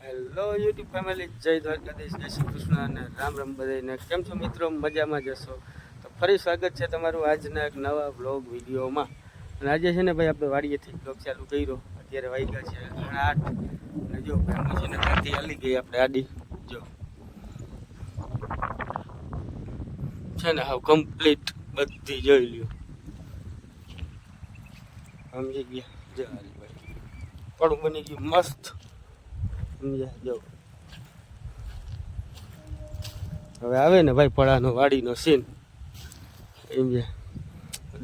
Hello YouTube family જય દ્વારકાધીશ, જય શ્રી કૃષ્ણ અને રામ રામ બધાને કેમ છો મિત્રો? મજામાં જશો તો ફરી સ્વાગત છે તમારું આજના એક નવા વ્લોગ વિડીયોમાં. અને આજે છે ને ભાઈ, આપણે વાડીએથી બ્લોગ ચાલુ કર્યો. અત્યારે વાગ્યા છે આઠ. અને જો ફેમિલી છે ને ત્યાંથી હાલી ગઈ આપણે આડી. જો. છે ને હાવ કમ્પ્લીટ બધી જોઈ લ્યો. સમજી ગયા? જો હારી ભાઈ. પડું બની ગયું મસ્ત. જો. હવે આવે ને ભાઈ પડાનો વાડીનો સીન. એમ જે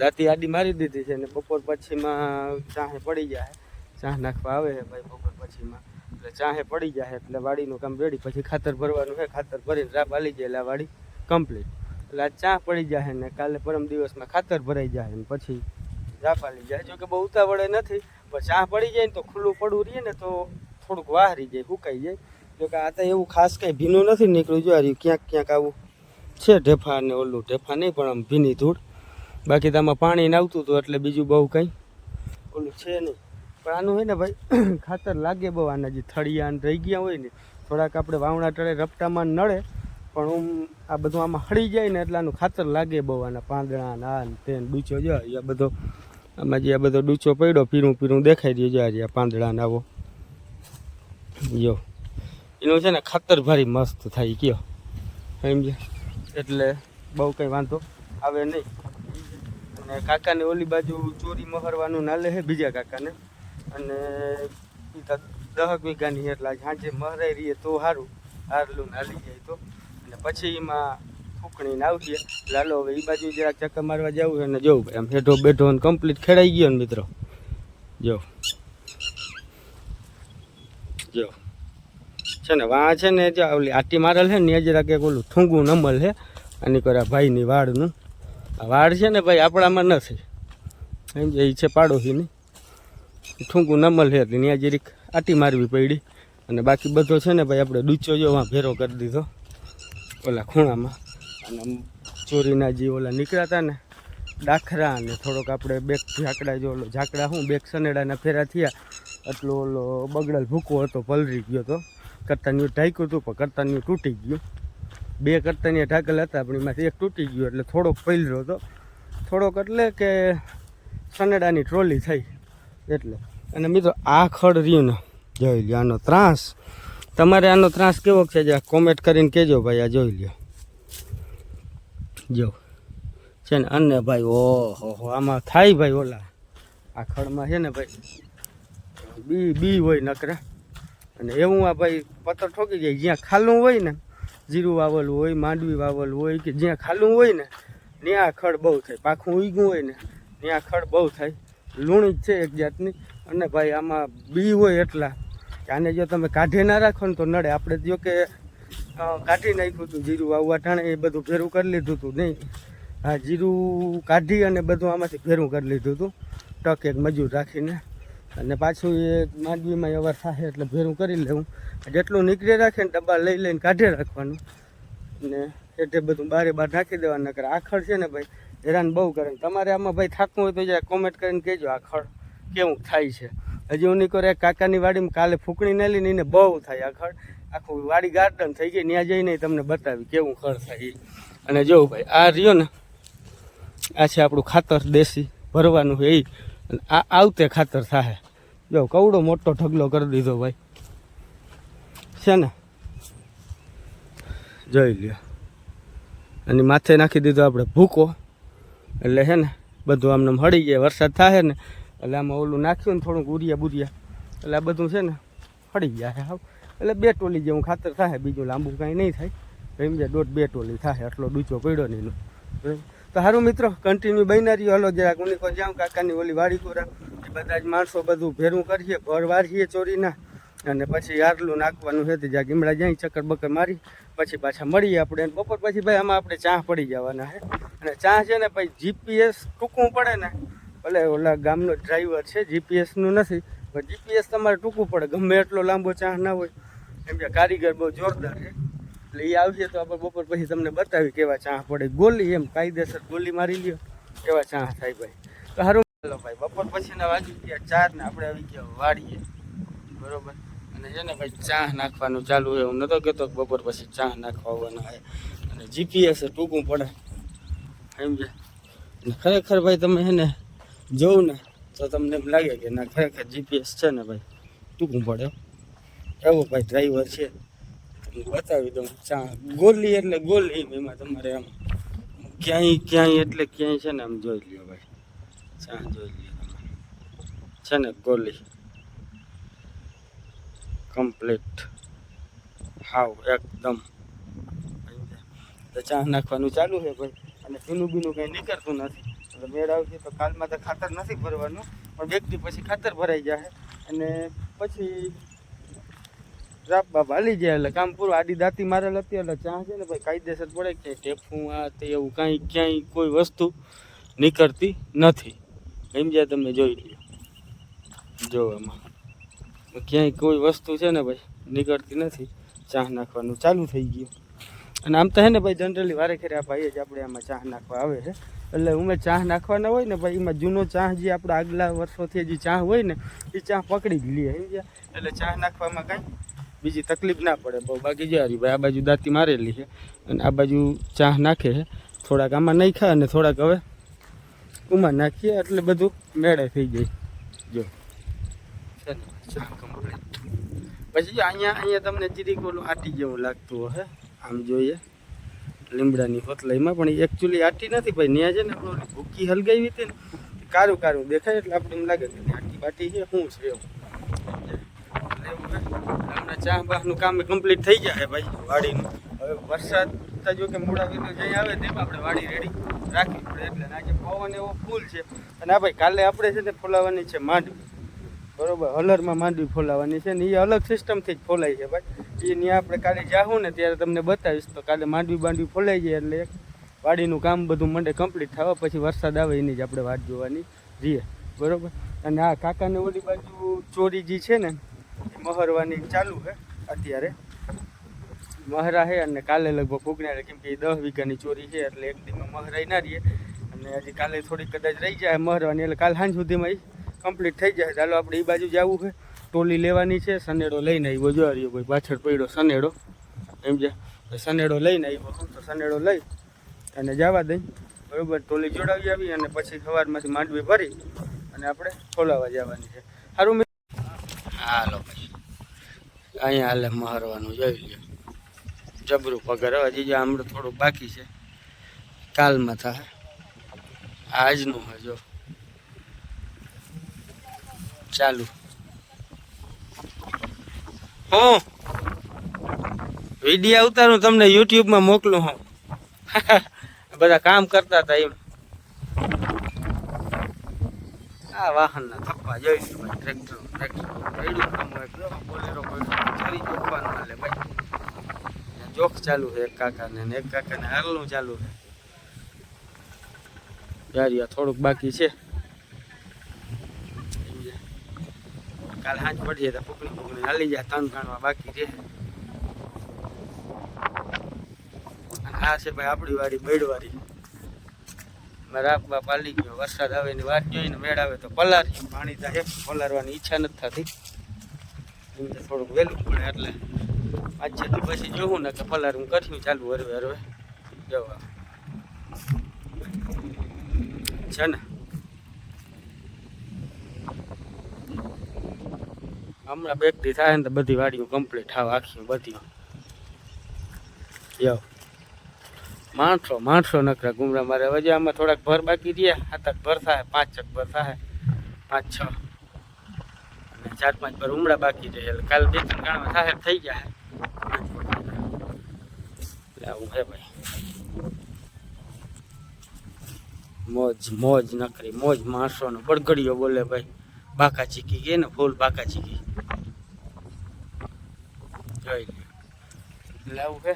દાંતી આડી મારી દીધી છે ને બપોર પછીમાં ચાહે પડી જાય. ચાહ નાખવા આવે છે ભાઈ બપોર પછીમાં. એટલે ચાહે પડી જાય એટલે વાડીનું કામ રેડી. પછી ખાતર ભરવાનું છે, ખાતર ભરીને રાબ આલી જાય એટલે વાડી કમ્પ્લીટ એટલે આ ચા પડી જાય ને કાલે પરમ દિવસમાં ખાતર ભરાઈ જાય ને પછી રાપ આલી જાય. જોકે બહુ ઉતાવળે નથી, પણ ચા પડી જાય ને તો ખુલ્લું પડવું રહીએ ને તો થોડુંક વાહરી જાય સુકાઈ જાય. જો કે આ તો એવું ખાસ કંઈ ભીનું નથી નીકળ્યું. જો રહ્યું, ક્યાંક ક્યાંક આવું છે ઢેફા ને ઓલું. ઢેફા નહીં, પણ આમ ભીની ધૂળ. બાકી તો આમાં પાણી આવતું હતું એટલે બીજું બહુ કંઈ ઓલું છે નહીં. પણ આનું હોય ને ભાઈ, ખાતર લાગે બહુ. આના જે થળિયાને રહી ગયા હોય ને, થોડાક આપણે વાવણા ટળે, રપટામાં નડે પણ હું આ બધું આમાં હળી જાય ને એટલે આનું ખાતર લાગે બહુ. આના પાંદડા આ તે ડૂચો. જો આ બધો, આમાં જે આ બધો ડૂચો પડ્યો પીરું પીરું દેખાઈ રહ્યો. જો આ પાંદડા ને આવો. જો. એનું છે ને ખાતર ભારી મસ્ત થાય કયો. સમજ્યા? એટલે બહુ કંઈ વાંધો આવે નહીં. અને કાકાને ઓલી બાજુ ચોરી મહરવાનું ના લે બીજા કાકાને. અને દહક વીઘાની એટલે સાંજે મહરાઈ રહીએ તો સારું હારલું નાલી જાય તો. અને પછી એમાં ફૂકણીને આવીએ લાલો હવે એ બાજુ જરાક ચક્કર મારવા જવું અને જોવું ભાઈ આમ હેઠો બેઠો કમ્પ્લીટ ખેડાઈ ગયો ને મિત્રો. જો. જો. છે ને વાં છે ને ત્યાં ઓલી આટી મારેલ છે ને, એ જરાક એક ઓલું થૂંગું નમલ છે આની કર્યા ભાઈની વાડનું આ વાડ છે ને ભાઈ આપણામાં નથી. એમ ઈ છે પાડોશીની. ઠૂંકું નમલ છે ત્યાં જરીક આટી મારવી પડી અને બાકી બધો છે ને ભાઈ આપણે ડૂચો જો, વાં ભેરો કરી દીધો. ઓલા ખૂણામાં. અને ચોરીના જે ઓલા નીકળ્યા હતા ને, ડાખરા અને થોડોક આપણે બેક ઝાકડા જો ઓલો ઝાકડા શું બેક સનેડાના ફેરા થયા. એટલો ઓલો બગડેલ ભૂકો હતો પલરી ગયો હતો કરતાનીઓ ઢાંક્યું હતું, પણ કરતાનીઓ તૂટી ગયું. બે કરતાની ઢાંકેલ હતા, પણ એમાંથી એક તૂટી ગયું, એટલે થોડોક પલર્યો હતો. થોડોક એટલે કે સનેડાની ટ્રોલી થઈ, એટલે. અને મિત્રો, આ ખડ રહ્યું ને જોઈ લ્યો, આનો ત્રાસ. તમારે આનો ત્રાસ કેવો છે જે કોમેન્ટ કરીને કહેજો ભાઈ, આ જોઈ લ્યો. જો. છે ને, અને ભાઈ, ઓહો, આમાં થાય ભાઈ ઓલા. આ ખડમાં છે ને ભાઈ બી બી હોય નકરા. અને એવું આ ભાઈ પથ્થર ઠોકી જાય, જ્યાં ખાલું હોય ને, જીરું વાવેલું હોય, માંડવી વાવેલું હોય, કે જ્યાં ખાલું હોય ને, ત્યાં ખડ બહુ થાય. પાખું ઉગ્યું હોય ને, ત્યાં ખડ બહુ થાય. લૂણી જ છે એક જાતની. અને ભાઈ આમાં બી હોય એટલા. કે આને જો તમે કાઢી ના રાખો ને તો નડે. આપણે જો કે કાઢી નાખ્યું હતું જીરું વાવવા ટાણે, એ બધું ભેરું કરી લીધું હતું નહીં. હા જીરું કાઢી અને બધું આમાંથી ભેરું કરી લીધું હતું ટક એક મજૂર રાખીને અને પાછું એ માંડવીમાં વ્યવહાર થાય એટલે ભેરું કરી લેવું. જેટલું નીકળી રાખે ને ડબ્બા લઈ લઈને કાઢી રાખવાનું. ને એટલે બધું બારે બાર નાખી દેવાના, નકર આખડ છે ને ભાઈ, હેરાન બહુ કરે. તમારે આમાં ભાઈ થાકવું હોય તો જરા કોમેન્ટ કરીને કહેજો આખડ કેવું થાય છે. હજી હું નીકળે કાકાની વાડીમાં, કાલે ફૂકણી ના લઈને એને બહુ થાય આખડ આખું વાડી ગાર્ડન થઈ ગઈ ત્યાં જઈને તમને બતાવી કેવું ખડ થાય. અને જો ભાઈ, આ રહ્યો ને, આ છે આપણું ખાતર દેશી ભરવાનું છે એ અને આ આવતે ખાતર થાય જો, કવડો મોટો ઢગલો કરી દીધો ભાઈ. છે ને? જોઈ લ્યો. અને માથે નાખી દીધો આપણે ભૂકો. એટલે છે ને, બધું આમને હળી જાય, વરસાદ થાય ને, એટલે આમાં ઓલું નાખ્યું ને થોડુંક ઉરિયા બુરિયા. એટલે આ બધું છે ને, હળી જાય હાવ. એટલે બે ટોલી જેવું ખાતર થાય બીજું લાંબુ કાંઈ નહીં થાય. સમજ્યા દોઢ બે ટોલી થાય એટલો ડૂચો પડ્યો નહીં? તો સારું મિત્રો કન્ટિન્યુ બન્યા રહ્યો. હલો જરાક ઉનીકો જાઉં કાકાની ઓલી વાડી કોરા એ બધા જ માણસો બધું ભેરું કરીએ ભર વારીએ ચોરીના. અને પછી આરલું નાખવાનું છે તે જ્યાં ગીમડા જાય ચક્કર બક્કર મારી, પછી પાછા મળીએ આપણે. અને બપોર પછી ભાઈ આમાં આપણે ચા પડી જવાના છે અને ચા છે ને ભાઈ જીપીએસ ટૂંકવું પડે ને, ભલે ઓલા ગામનો ડ્રાઈવર છે જીપીએસનું નથી, પણ જીપીએસ તમારે ટૂંકવું પડે, ગમે એટલો લાંબો ચા ના હોય. એમ કે કારીગર બહુ જોરદાર છે. એટલે એ આવશે તો આપણે બપોર પછી તમને બતાવી કેવા ચા પડે. ગોલી એમ, કાયદેસર ગોલી મારી લ્યો. કેવા ચા થાય ભાઈ. તો સારું ચાલો ભાઈ, બપોર પછીના વાગી ગયા ચાર ને આપણે આવી ગયા વાડીએ. બરોબર? અને છે ને ભાઈ ચા નાખવાનું ચાલુ હોય હું નતો કહેતો બપોર પછી ચા નાખવા આવવાના હોય. અને જીપીએસ ટૂંકું પડે. સમજે અને ખરેખર ભાઈ તમે છે ને જોઉં ને તો તમને એમ લાગે કે ના, ખરેખર જીપીએસ છે ને ભાઈ, ટૂંકું પડે. એવો ભાઈ ડ્રાઈવર છે. બતાવી દઉં ચા ગોલી એટલે ગોલી એમાં તમારે આમ ક્યાંય ક્યાંય એટલે ક્યાંય છે ને આમ જોઈ લ્યો ભાઈ. ચા જોઈ લ્યો તમે છે ને ગોલી. કમ્પ્લીટ. હાવ, એકદમ. ચા નાખવાનું ચાલુ છે ભાઈ. અને ભીનું બીનું કંઈ નીકળતું નથી. એટલે મેળ આવશે તો કાલમાં તો ખાતર નથી ભરવાનું, પણ વ્યક્તિ પછી ખાતર ભરાઈ જાય અને પછી રાપ બાપ હાલી જાય એટલે કામ પૂરું. આડી દાંતી મારેલ હતી એટલે ચા છે ને ભાઈ, કાયદેસર પડે કે ટેફું આ તે એવું કાંઈ ક્યાંય કોઈ વસ્તુ નીકળતી નથી. સમજ્યા તમે જોઈ લો જો એમાં ક્યાંય કોઈ વસ્તુ છે ને ભાઈ, નીકળતી નથી. ચા નાખવાનું ચાલુ થઈ ગયું. અને આમ તો હે ને ભાઈ જનરલી વારે ખેરે આ ભાઈ જ આપણે આમાં ચા નાખવા આવે છે. એટલે ઉમે ચા નાખવાના હોય ને ભાઈ, એમાં જૂનો ચા જે આપણા આગલા વર્ષોથી જે ચા હોય ને, એ ચા પકડી જ લઈએ. સમજ્યા એટલે ચા નાખવામાં કાંઈ બીજી તકલીફ ના પડે, બહુ બાકી જારી ભાઈ, આ બાજુ દાંતી મારેલી છે અને આ બાજુ ચા નાખે છે. થોડાક આમાં નાખ્યા અને થોડાક હવે ઉમાં નાખીએ, એટલે બધું મેળે થઈ જાય. જો. પછી જો અહીંયા અહીંયા તમને જીરીક આટી જેવું લાગતું હશે. આમ જોઈએ. લીમડાની હોતલાઈમાં પણ એકચ્યુઅલી આટી નથી ભાઈ. ત્યાં છે ને ભૂકી હલગાવી હતી ને, કારું કારું દેખાય એટલે આપણે એમ લાગે કે આટી બાટી છે, શું છે એવું એટલે એવું છે. હમણાં ચા બાહનું કામ કમ્પ્લીટ થઈ જાય ભાઈ વાડીનું. હવે વરસાદ જો કે મૂળા વિનો જઈ આવે તેમાં આપણે વાડી રેડી રાખવી પડે એટલે આજે પવન એવો ફૂલ છે. અને આ ભાઈ કાલે આપણે છે ને ફોલાવવાની છે માંડવી. બરોબર, હલરમાં માંડવી ફોલાવાની છે ને એ અલગ સિસ્ટમથી જ ફોલાય છે ભાઈ. એ ત્યાં આપણે કાલે જાહું ને ત્યારે તમને બતાવીશ. તો કાલે માંડવી બાંડવી ફોલાઈ જાય એટલે વાડીનું કામ બધું મંડે કમ્પ્લીટ થવા પછી વરસાદ આવે એની જ આપણે વાટ જોવાની. રહીએ બરોબર. અને આ કાકાને ઓલી બાજુ ચોરી જે છે ને મહરવાની ચાલુ છે અત્યારે. મહરા છે અને કાલે લગભગ ફૂગનારે કેમ કે દસ વીઘાની ચોરી છે એટલે એક દીમાં મહરાઈ ના રહીએ. અને હજી કાલે થોડી કદાચ રહી જાય મહરવાની એટલે કાલ સાંજ સુધીમાં એ કમ્પ્લીટ થઈ જાય. ચાલો આપણે એ બાજુ જવું છે ટોલી લેવાની છે, સનેડો લઈને આવ્યો જો રહ્યો ભાઈ, પાછળ પડ્યો સનેડો. એમ જે સનેડો લઈને આવ્યો તો સનેડો લઈ અને જવા દઈ. બરોબર, ટોલી જોડાવી આવી અને પછી સવારમાંથી માંડવી ભરી અને આપણે ખોલાવા જવાની છે. સારું હાલો ભાઈ અહીંયા હાલે મહારવાનું, જોઈ લ્યો. જબરું પગાર હજી જે હમણાં થોડુંક બાકી છે, કાલમાં થાય. આજનું હજો ચાલુ. હું? વીડિયો ઉતારું, તમને યુટ્યુબમાં મોકલું હું. બધા કામ કરતા હતા એમ. આ વાહનના થપ્પા જોઈશું ટ્રેક્ટર ટ્રેક્ટર પડ્યું કામ હોય જો બોલેરો પડ્યું ફરી જોખવાનું હાલે ચાલુ છે, એક કાકાને એક કાકાને હાલનું ચાલુ છે. યારિયા થોડુંક બાકી છે. કાલ હાંજ પડીએ તો ફૂકણી ફૂકણી હાલી જાય ત્રણ કાણવા બાકી છે. આ છે ભાઈ આપણી વાડી રાપ બાપ પાલી ગયો. વરસાદ આવે એની વાત જોઈને મેળ આવે તો પલારી. પાણી થાય પલારવાની ઈચ્છા નથી થતી. એમ તો થોડુંક વહેલું પડે એટલે. તો પછી જોવું ને કે પલારું કર્યું ચાલુ હરવે હરવે. જવા. છે ને? હમણાં બેકરી થાય ને તો બધી વાડીઓ કમ્પ્લીટ થાવ આખી બધી. યો માણસો માણસો નકરા ગુમરા મારે. હજી આમાં થોડાક ભર બાકી રહ્યા સાત ભર થાય, પાંચ છક ભર થાય, પાંચ છ. અને ચાર પાંચ ભર ઉમડા બાકી રહે. એટલે કાલે બે ત્રણ ગાણમાં થાય થઈ જાય. એટલે આવું હે ભાઈ. મોજ મોજ નકરી, મોજ માણસોનો. બળગડીઓ બોલે ભાઈ. બાકા ચીકી ગઈ ને ફૂલ બાકા ચીકી. જોઈ લે એટલે આવું છે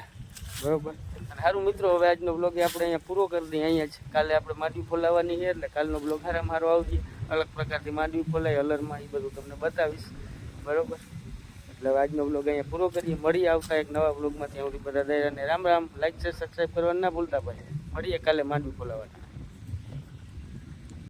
બરોબર? સારું મિત્રો, હવે આજનો બ્લોગ આપણે અહીંયા પૂરો કરી દઈએ. અહીંયા જ કાલે આપણે માંડવી ફોલાવવાની છે એટલે કાલનો બ્લોગ સારા મારો આવશે અલગ પ્રકારથી માંડવી ફોલાય, અલરમાં એ બધું તમને બતાવીશ. બરાબર? એટલે આજનો બ્લોગ અહીંયા પૂરો કરીએ. મળીએ આવતા એક નવા બ્લોગમાં ત્યાં સુધી બધા અને રામ રામ. લાઈક છે સબસ્ક્રાઈબ કરવા ના ભૂલતા ભાઈ. મળીએ કાલે માંડવી ફોલાવવાની.